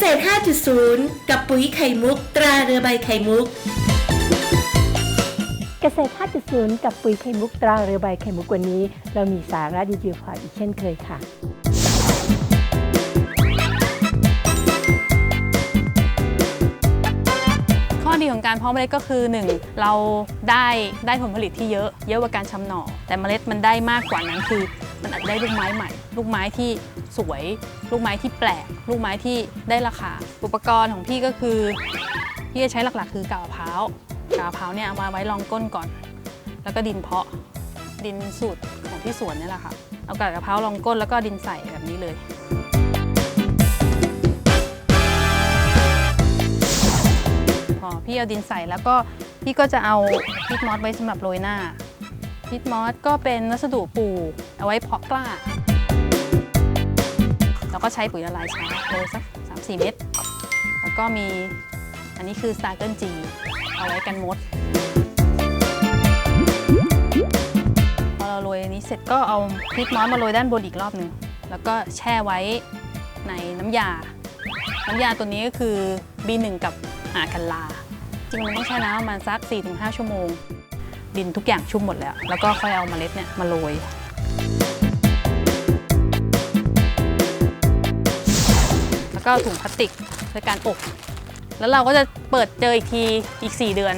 ษตร 5.0 กับปุ๋ยไข่มุก ตราเรือใบไข่มุก เกษตร 5.0 กับปุ๋ยไข่มุกตราเรือใบไข่มุกวันนี้ เรามีสาระดีๆฝากอีกเช่นเคยค่ะ ข้อดีของการเพาะเมล็ดก็คือ 1. เราได้ได้ผลผลิตที่เยอะ เยอะกว่าการชำหน่อ แต่เมล็ดมันได้มากกว่านั้นคือ มันอาจจะได้ลูกไม้ใหม่ ลูกไม้ที่สวย ลูกไม้ที่แปลก ลูกไม้ที่ได้ราคา อุปกรณ์ของพี่ก็คือพี่จะใช้หลักๆ คือกาวมะพร้ากาวมะพร้าเนี่ยมาไว้รองก้นก่อน แล้วก็ดินเพาะดินสูตรของที่สวนนี่แหละค่ะ เอากากมะพร้ารองก้นแล้วก็ดินใส่แบบนี้เลยพอพี่เอาดินใส่แล้วก็พี่ก็จะเอาพิทมอสไว้สำหรับโรยหน้า พิทมอสก็เป็นวัสดุปลูกเอาไว้เพาะกล้า แล้วก็ใช้ปุ๋ยละลายช้าโรยสัก 3-4 เม็ดแล้วก็มีอันนี้คือ s t a r เกิลจีเอาไว้กันมด พอเราโรยอันนี้เสร็จก็เอาพิทมอสมาโรยด้านบนอีกรอบหนึ่งแล้วก็แช่ไว้ในน้ำยา น้ำยาตัวนี้ก็คือ B1 กับอากันลา จริงมันต้องใช้น้ำประมาณสัก 4-5 ชั่วโมง ดินทุกอย่างชุ่มหมดแล้ว แล้วก็ค่อยเอาเมล็ดเนี่ยมาโรยแล้วก็ถุงพลาสติกในการอบแล้วเราก็จะเปิดเจออีกทีอีก 4 เดือน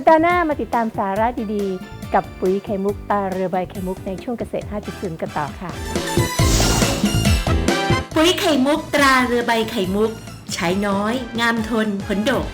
ปดาห์หน้ามาติดตามสาระดีๆ กับปุ๋ยไข่มุกตราเรือใบไข่มุกในช่วงเกษตร 5.0 กันต่อค่ะ ปุ๋ยไข่มุกตราเรือใบไข่มุก ใช้น้อย งามทนผลดก